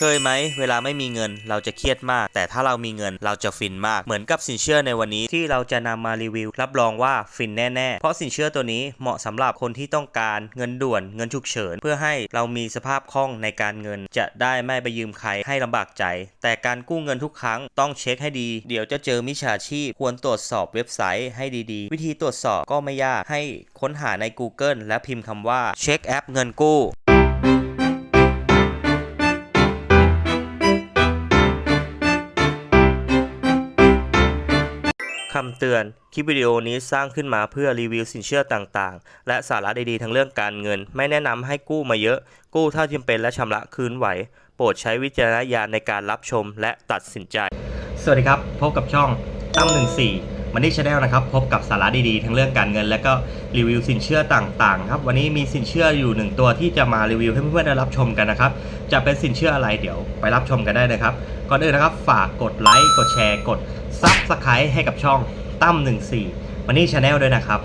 เคยไหมเวลาไม่มีเงินเราจะเครียดมาก แต่ถ้าเรามีเงินเราจะฟินมากเหมือนกับสินเชื่อในวันนี้ที่เราจะนำมารีวิว รับรองว่าฟินแน่ ๆ เพราะสินเชื่อตัวนี้เหมาะสำหรับคนที่ต้องการเงินด่วนเงินฉุกเฉิน เพื่อให้เรามีสภาพคล่องในการเงิน จะได้ไม่ไปยืมใครให้ลำบากใจ แต่การกู้เงินทุกครั้งต้องเช็คให้ดี เดี๋ยวจะเจอมิจฉาชีพควรตรวจสอบเว็บไซต์ให้ดีๆ วิธีตรวจสอบก็ไม่ยากให้ค้นหาใน Google และพิมพ์คำว่าเช็คแอปเงินกู้ คำเตือน คลิปวิดีโอนี้สร้างขึ้นมาเพื่อรีวิวสินเชื่อต่างๆ และสาระดีๆทั้งเรื่องการเงิน ไม่แนะนำให้กู้มาเยอะ กู้เท่าจำเป็นและชำระคืนไหว โปรดใช้วิจารณญาณในการรับชมและตัดสินใจ สวัสดีครับ พบกับช่องตั้ม14 มันนี่ชาแนลนะครับ พบกับสาระดีๆ ทั้งเรื่องการเงิน และก็รีวิวสินเชื่อต่างๆครับ วันนี้มีสินเชื่ออยู่หนึ่งตัวที่จะมารีวิวให้เพื่อนๆได้รับชมกันนะครับ จะเป็นสินเชื่ออะไรเดี๋ยวไปรับชมกันได้เลยครับ ก่อนอื่นนะครับฝากกดไลค์ กดแชร์ กดซับสไครต์ให้กับช่องตั้ม14มันนี่ชาแนลด้วยนะครับ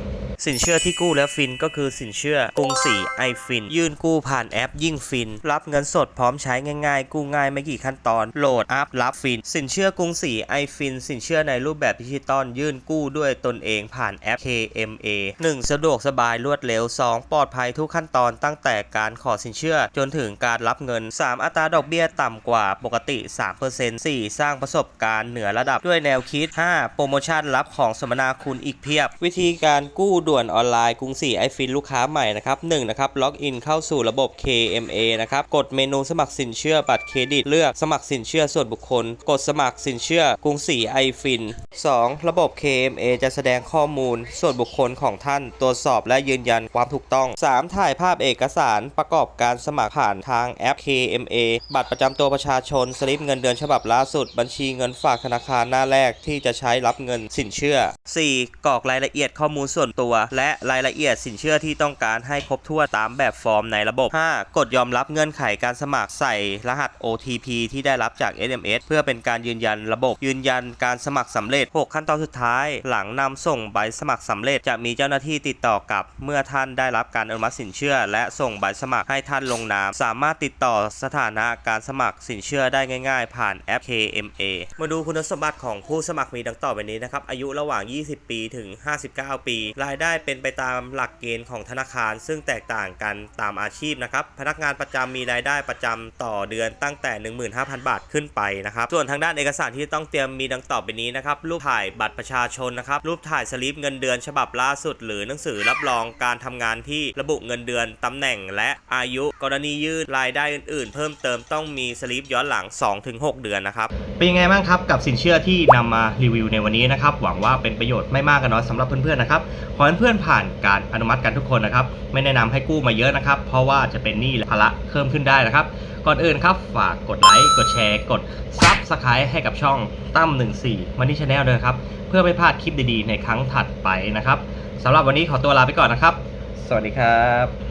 สินเชื่อที่กู้แล้วฟินก็คือสินเชื่อกรุงศรีไอฟิน ยื่นกู้ผ่านแอปยิ่งฟิน รับเงินสดพร้อมใช้ง่ายๆ กู้ง่ายไม่กี่ขั้นตอน โหลดอัพรับฟิน สินเชื่อกรุงศรีไอฟิน สินเชื่อในรูปแบบดิจิตอลยื่นกู้ด้วยตนเองผ่านแอป KMA 1. สะดวกสบายรวดเร็ว 2. ปลอดภัยทุกขั้นตอนตั้งแต่การขอสินเชื่อจนถึงการรับเงิน 3. อัตราดอกเบี้ยต่ำกว่าปกติ 3% 4. สร้างประสบการณ์เหนือระดับด้วยแนวคิด 5. โปรโมชั่นรับของสมนาคุณอีกเพียบ วิธีการกู้ด่่วนออนไลน์กรุงศรีไอฟินลูกค้าใหม่นะครับ1นะครับล็อกอินเข้าสู่ระบบ KMA นะครับกดเมนูสมัครสินเชื่อบัตรเครดิตเลือกสมัครสินเชื่อส่วนบุคคล กดสมัครสินเชื่อกรุงศรีไอฟิน 2. ระบบ KMA จะแสดงข้อมูล ส่วนบุคคลของท่าน ตรวจสอบและยืนยันความถูกต้อง 3. ถ่ายภาพเอกสารประกอบการสมัครผ่านทางแอป KMA บัตรประจำตัวประชาชนสลิปเงินเดือนฉบับล่าสุด บัญชีเงินฝากธนาคารหน้าแรกที่จะใช้รับเงินสินเชื่อ 4. กรอกรายละเอียดข้อมูลส่วนตัวและรายละเอียดสินเชื่อที่ต้องการให้ครบถ้วนตามแบบฟอร์มในระบบ 5. กดยอมรับเงื่อนไขการสมัครใส่รหัส OTP ที่ได้รับจาก SMS เพื่อเป็นการยืนยันระบบ ยืนยันการสมัครสำเร็จ 6 ขั้นตอนสุดท้าย หลังนำส่งใบสมัครสำเร็จ จะมีเจ้าหน้าที่ติดต่อกลับ เมื่อท่านได้รับการอนุมัติสินเชื่อ และส่งใบสมัครให้ท่านลงนาม สามารถติดต่อสถานะการสมัครสินเชื่อได้ง่ายๆ ผ่านแอป KMA มาดูคุณสมบัติของผู้สมัครมีดังต่อไปนี้นะครับอายุระหว่าง 20 ปีถึง 59 ปี รายได้ได้เป็นไปตามหลักเกณฑ์ของธนาคาร ซึ่งแตกต่างกันตามอาชีพนะครับ พนักงานประจำมีรายได้ประจำต่อเดือนตั้งแต่ 15,000 บาทขึ้นไปนะครับ ส่วนทางด้านเอกสารที่ต้องเตรียมมีดังต่อไปนี้นะครับ รูปถ่ายบัตรประชาชนนะครับ รูปถ่ายสลิปเงินเดือนฉบับล่าสุด หรือหนังสือรับรองการทำงานที่ระบุเงินเดือนตำแหน่งและอายุ กรณียื่นรายได้อื่นๆ เพิ่มเติมต้องมีสลิปย้อนหลัง 2-6 เดือนนะครับ เป็นยังไงบ้างครับกับสินเชื่อที่นำมารีวิวในวันนี้นะครับหวังว่าเป็นประโยชน์ไม่มากก็น้อยสำหรับเพื่อนๆนะครับขอให้เพื่อนๆผ่านการอนุมัติกันทุกคนนะครับไม่แนะนำให้กู้มาเยอะนะครับเพราะว่าจะเป็นหนี้และภาระเพิ่มขึ้นได้นะครับก่อนอื่นครับฝากกดไลค์กดแชร์ กดซับสไครต์ให้กับช่องตั้ม14มันนี่ชาแนลด้วยครับเพื่อไม่พลาดคลิปดีๆ ในครั้งถัดไปนะครับสำหรับวันนี้ขอตัวลาไปก่อนนะครับ สวัสดีครับ